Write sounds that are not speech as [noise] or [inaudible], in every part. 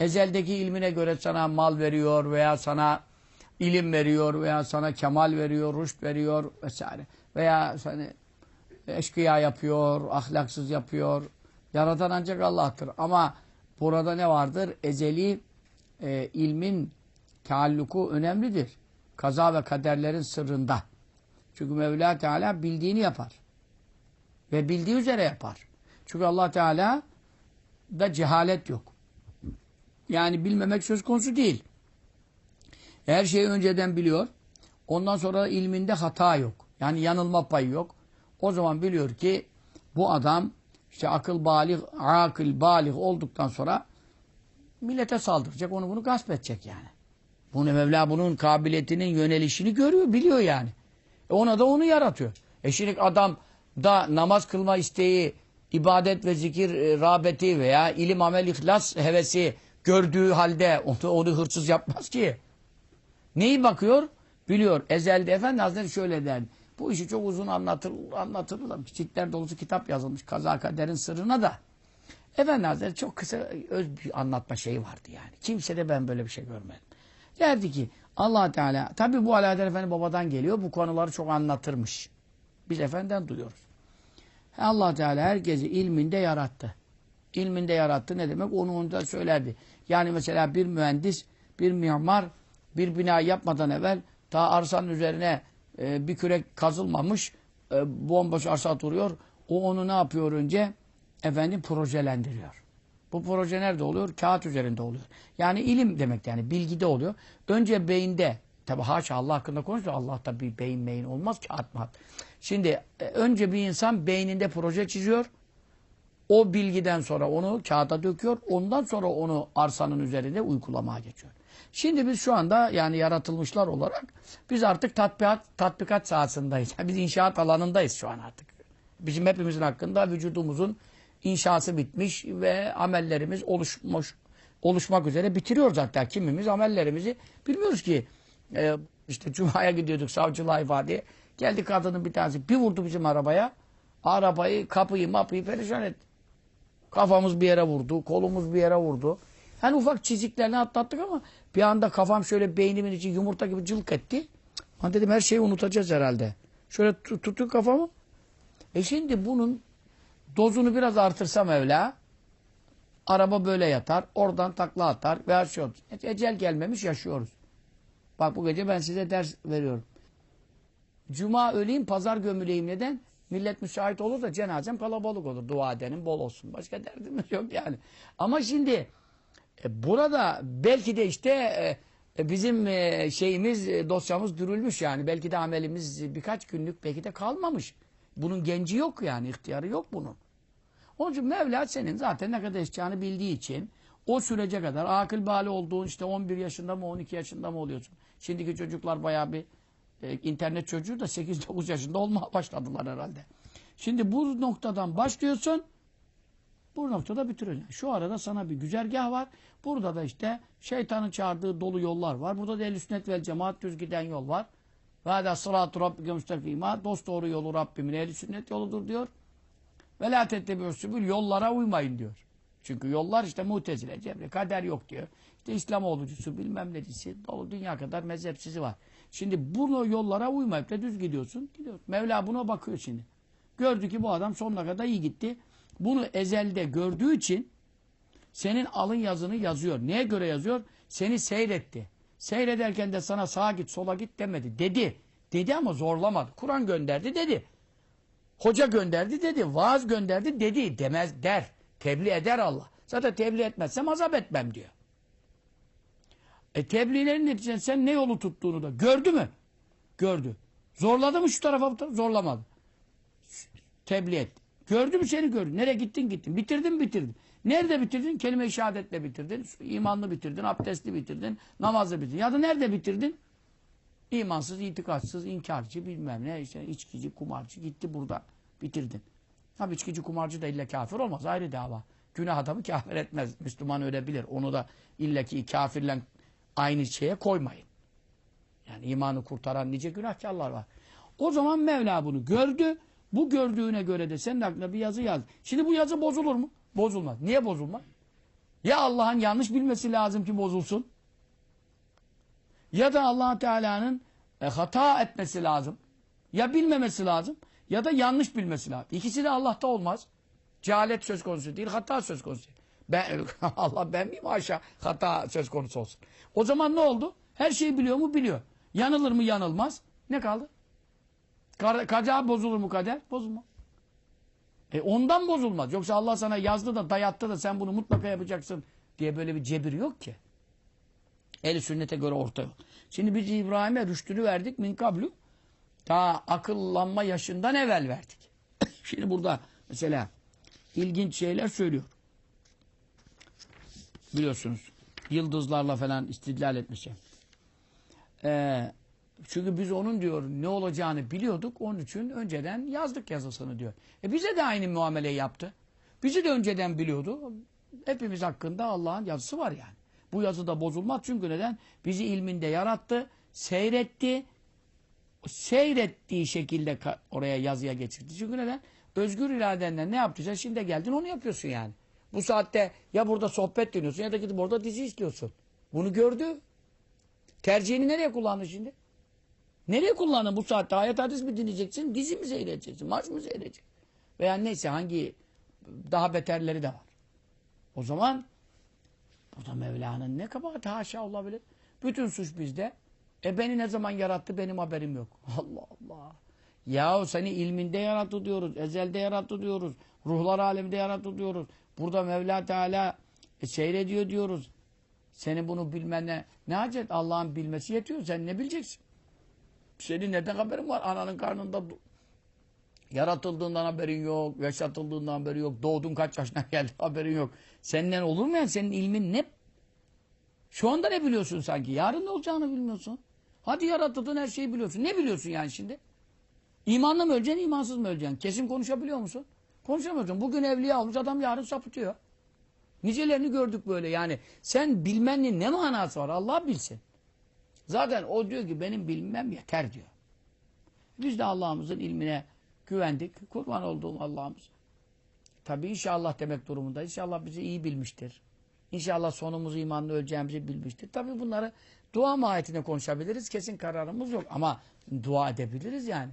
Ezeldeki ilmine göre sana mal veriyor veya sana ilim veriyor veya sana kemal veriyor, rüşt veriyor vesaire. Veya seni eşkıya yapıyor, ahlaksız yapıyor. Yaratan ancak Allah'tır. Ama burada ne vardır? Ezeli e, ilmin taalluku önemlidir. Kaza ve kaderlerin sırrında. Çünkü Mevla Teala bildiğini yapar. Ve bildiği üzere yapar. Çünkü Allah Teala da cehalet yok. Yani bilmemek söz konusu değil. Her şeyi önceden biliyor. Ondan sonra ilminde hata yok. Yani yanılma payı yok. O zaman biliyor ki bu adam işte akıl balik, akıl balik olduktan sonra millete saldıracak, onu bunu gasp edecek yani. Bunu Mevla bunun kabiliyetinin yönelişini görüyor, biliyor yani. E ona da onu yaratıyor. E şimdi adam da namaz kılma isteği, ibadet ve zikir e, rağbeti veya ilim, amel, ihlas hevesi gördüğü halde onu, onu hırsız yapmaz ki. Neyi bakıyor? Biliyor. Ezelde Efendi Hazretleri şöyle der. Bu işi çok uzun anlatır, da ciltler dolusu kitap yazılmış kaza kaderin sırrına da. Efendi Hazretleri çok kısa öz bir anlatma şeyi vardı yani. Kimse de ben böyle bir şey görmedim. Derdi ki allah Teala tabi bu Alaeddin Efendi babadan geliyor. Bu konuları çok anlatırmış. Biz efendiden duyuyoruz. allah Teala herkesi ilminde yarattı. İlminde yarattı ne demek? Onu onu da söylerdi. Yani mesela bir mühendis, bir mimar bir bina yapmadan evvel ta arsanın üzerine e, bir kürek kazılmamış e, bomboş arsa duruyor. O onu ne yapıyor önce? Efendim projelendiriyor. Bu proje nerede oluyor? Kağıt üzerinde oluyor. Yani ilim demek yani bilgide oluyor. Önce beyinde tabi haşa Allah hakkında konuşuyor. Allah'ta bir beyin beyin olmaz kağıt mı? Şimdi e, önce bir insan beyninde proje çiziyor. O bilgiden sonra onu kağıda döküyor. Ondan sonra onu arsanın üzerinde uygulamaya geçiyor. Şimdi biz şu anda yani yaratılmışlar olarak biz artık tatbikat, tatbikat sahasındayız. biz inşaat alanındayız şu an artık. Bizim hepimizin hakkında vücudumuzun inşası bitmiş ve amellerimiz oluşmuş oluşmak üzere bitiriyoruz hatta kimimiz amellerimizi bilmiyoruz ki e, işte Cuma'ya gidiyorduk savcılığa ifadeye geldi kadının bir tanesi bir vurdu bizim arabaya arabayı kapıyı mapıyı perişan etti kafamız bir yere vurdu kolumuz bir yere vurdu yani ufak çiziklerini atlattık ama bir anda kafam şöyle beynimin içi yumurta gibi cılk etti. Ben dedim her şeyi unutacağız herhalde. Şöyle tuttu kafamı. E şimdi bunun dozunu biraz artırsam Mevla araba böyle yatar. Oradan takla atar ve her şey olur. Ecel gelmemiş yaşıyoruz. Bak bu gece ben size ders veriyorum. Cuma öleyim, pazar gömüleyim. Neden? Millet müsait olur da cenazem kalabalık olur. Dua edenin bol olsun. Başka derdimiz yok yani. Ama şimdi e, burada belki de işte e, bizim e, şeyimiz, e, dosyamız dürülmüş yani. Belki de amelimiz birkaç günlük belki de kalmamış. Bunun genci yok yani, ihtiyarı yok bunun. Onun için Mevla senin zaten ne kadar yaşayacağını bildiği için o sürece kadar akıl bali olduğun işte 11 yaşında mı 12 yaşında mı oluyorsun? Şimdiki çocuklar bayağı bir e, internet çocuğu da 8-9 yaşında olmaya [laughs] başladılar herhalde. Şimdi bu noktadan başlıyorsun bu noktada bitiriyorsun. Şu arada sana bir güzergah var. Burada da işte şeytanın çağırdığı dolu yollar var. Burada da el sünnet vel cemaat düz giden yol var. Ve hâdâ sırâtu rabbike müstakîmâ. Dost doğru yolu Rabbimin el sünnet yoludur diyor. Ve lâ tettebi'ûs Yollara uymayın diyor. Çünkü yollar işte mutezile, cebre, kader yok diyor. İşte İslam olucusu bilmem necisi, dolu dünya kadar mezhepsizi var. Şimdi bu yollara uymayıp da düz gidiyorsun. Gidiyorsun. Mevla buna bakıyor şimdi. Gördü ki bu adam sonuna kadar iyi gitti. Bunu ezelde gördüğü için senin alın yazını yazıyor. Neye göre yazıyor? Seni seyretti. Seyrederken de sana sağa git sola git demedi. Dedi. Dedi ama zorlamadı. Kur'an gönderdi dedi. Hoca gönderdi dedi. Vaaz gönderdi dedi. Demez der. Tebliğ eder Allah. Zaten tebliğ etmezsem azap etmem diyor. E tebliğlerin neticesinde sen ne yolu tuttuğunu da gördü mü? Gördü. Zorladı mı şu tarafa? Zorlamadı. Tebliğ etti. Gördü mü seni gördü. Nereye gittin gittin. Bitirdin bitirdin. Nerede bitirdin? Kelime-i şehadetle bitirdin. İmanlı bitirdin. Abdestli bitirdin. Namazlı bitirdin. Ya da nerede bitirdin? İmansız, itikatsız, inkarcı bilmem ne işte içkici, kumarcı gitti burada. Bitirdin. Tabi içkici, kumarcı da illa kafir olmaz. Ayrı dava. Günah adamı kafir etmez. Müslüman ölebilir. Onu da illaki kafirle aynı şeye koymayın. Yani imanı kurtaran nice günahkarlar var. O zaman Mevla bunu gördü. Bu gördüğüne göre de senin aklına bir yazı yaz. Şimdi bu yazı bozulur mu? Bozulmaz. Niye bozulmaz? Ya Allah'ın yanlış bilmesi lazım ki bozulsun. Ya da allah Teala'nın e, hata etmesi lazım. Ya bilmemesi lazım ya da yanlış bilmesi lazım. İkisi de Allah'ta olmaz. Cehalet söz konusu değil, hata söz konusu değil. Ben, [laughs] Allah ben miyim aşağı hata söz konusu olsun. O zaman ne oldu? Her şeyi biliyor mu? Biliyor. Yanılır mı? Yanılmaz. Ne kaldı? Kaza bozulur mu kader? Bozulmaz. E ondan bozulmaz. Yoksa Allah sana yazdı da dayattı da sen bunu mutlaka yapacaksın diye böyle bir cebir yok ki. Eli sünnete göre orta yol. Şimdi biz İbrahim'e rüştünü verdik min kablu. Ta akıllanma yaşından evvel verdik. [coughs] Şimdi burada mesela ilginç şeyler söylüyor. Biliyorsunuz yıldızlarla falan istidlal etmişim. Ee, çünkü biz onun diyor ne olacağını biliyorduk. Onun için önceden yazdık yazısını diyor. E bize de aynı muamele yaptı. Bizi de önceden biliyordu. Hepimiz hakkında Allah'ın yazısı var yani. Bu yazı da bozulmaz çünkü neden? Bizi ilminde yarattı, seyretti. Seyrettiği şekilde oraya yazıya geçirdi. Çünkü neden? Özgür iradenle ne yaptıysa şimdi geldin onu yapıyorsun yani. Bu saatte ya burada sohbet dinliyorsun ya da gidip orada dizi izliyorsun. Bunu gördü. Tercihini nereye kullandın şimdi? Nereye kullandın bu saatte? Ayet hadis mi dinleyeceksin? Dizi mi seyredeceksin? Maç mı seyredeceksin? Veya neyse hangi daha beterleri de var. O zaman burada Mevla'nın ne kabahati haşa olabilir? Bütün suç bizde. E beni ne zaman yarattı benim haberim yok. [laughs] Allah Allah. Yahu seni ilminde yarattı diyoruz. Ezelde yarattı diyoruz. Ruhlar aleminde yarattı diyoruz. Burada Mevla Teala e, seyrediyor diyoruz. Senin bunu bilmene ne hacet? Allah'ın bilmesi yetiyor. Sen ne bileceksin? Senin neden haberin var? Ananın karnında yaratıldığından haberin yok. Yaşatıldığından haberin yok. Doğdun kaç yaşına [laughs] geldi haberin yok. Senden olur mu yani? Senin ilmin ne? Şu anda ne biliyorsun sanki? Yarın ne olacağını bilmiyorsun. Hadi yaratıldığın her şeyi biliyorsun. Ne biliyorsun yani şimdi? İmanla mı öleceksin, imansız mı öleceksin? Kesin konuşabiliyor musun? Konuşamıyorsun. Bugün evliya olmuş adam yarın sapıtıyor. Nicelerini gördük böyle yani. Sen bilmenin ne manası var? Allah bilsin. Zaten o diyor ki benim bilmem yeter diyor. Biz de Allah'ımızın ilmine güvendik. Kurban olduğum Allah'ımız. Tabi inşallah demek durumunda. İnşallah bizi iyi bilmiştir. İnşallah sonumuzu imanla öleceğimizi bilmiştir. Tabi bunları dua mahiyetinde konuşabiliriz. Kesin kararımız yok. Ama dua edebiliriz yani.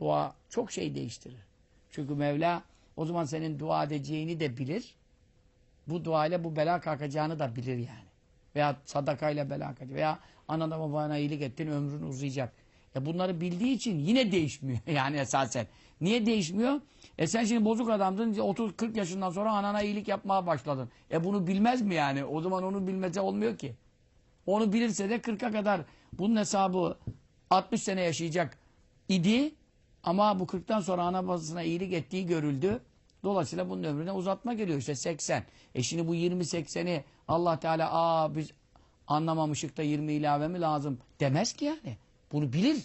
Dua çok şey değiştirir. Çünkü Mevla o zaman senin dua edeceğini de bilir. Bu duayla bu bela kalkacağını da bilir yani. Veya sadakayla bela kalkacak. Veya anana babana iyilik ettin ömrün uzayacak. E bunları bildiği için yine değişmiyor [laughs] yani esasen. Niye değişmiyor? E sen şimdi bozuk adamdın 30-40 yaşından sonra anana iyilik yapmaya başladın. E bunu bilmez mi yani? O zaman onu bilmese olmuyor ki. Onu bilirse de 40'a kadar bunun hesabı 60 sene yaşayacak idi. Ama bu 40'tan sonra ana babasına iyilik ettiği görüldü. Dolayısıyla bunun ömrüne uzatma geliyor işte 80. E şimdi bu 20-80'i Allah Teala aa biz anlamamışık da 20 ilave mi lazım demez ki yani. Bunu bilir.